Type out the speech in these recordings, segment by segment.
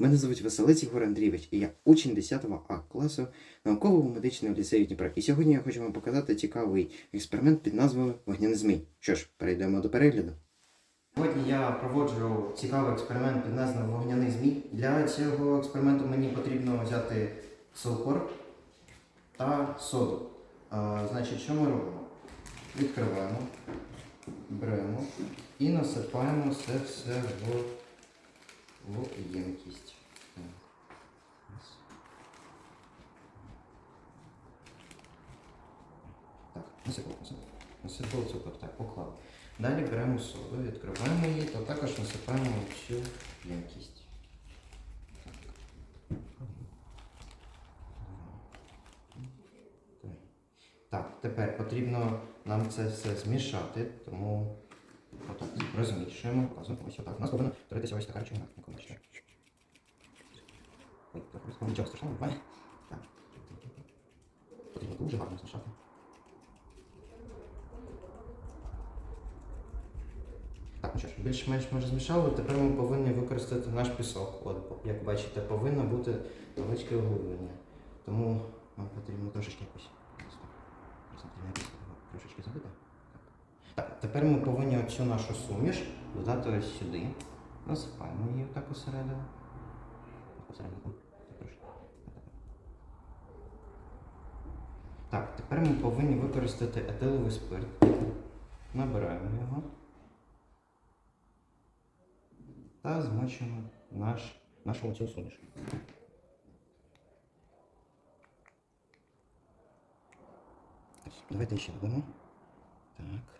Мене звуть Василець Ігор Андрійович, і я учень 10 А класу наукового медичного ліцею Дніпра. І сьогодні я хочу вам показати цікавий експеримент під назвою Вогняний змій. Що ж, перейдемо до перегляду. Сьогодні я проводжу цікавий експеримент під назвою Вогняний змій. Для цього експерименту мені потрібно взяти цукор та соду. А, значить, що ми робимо? Відкриваємо, беремо і насипаємо це все в в ємкість. Так. Насипав, насипав. Насипав цукор, так, поклав. Далі беремо соду, відкриваємо її та також насипаємо в цю ємкість. Так, тепер потрібно нам це все змішати, тому отак розмішуємо. Показуємо. Ось отак. У нас повинна творитися ось така речовина, яку бачите. Ой, нічого страшного буває. Так. Потрібно дуже гарно змішати. Так, ну що ж, більш-менш ми розмішали, тепер ми повинні використати наш пісок. От, як бачите, повинно бути невеличке оглиблення. Тому нам потрібно трошечки якось сантиметрів трошечки забити. Так, тепер ми повинні оцю нашу суміш додати ось сюди. Насипаємо її так усередину. Так, тепер ми повинні використати етиловий спирт. Набираємо його. Та змочимо наш, нашу оцю суміш. Давайте ще додамо. Так.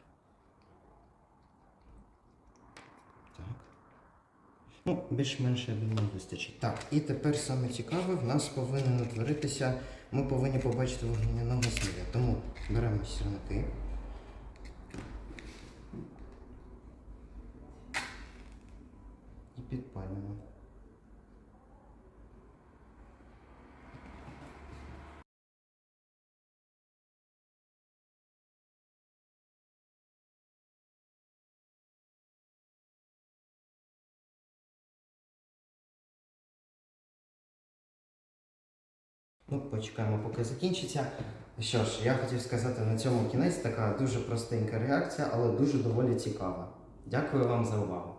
Ну, більш-менш я думаю, вистачить. Так, і тепер саме цікаве, в нас повинен утворитися, ми повинні побачити вогняного змія. Тому беремо сірники. І підпалюємо. Ну, почекаємо, поки закінчиться. Що ж, я хотів сказати на цьому кінець така дуже простенька реакція, але дуже доволі цікава. Дякую вам за увагу.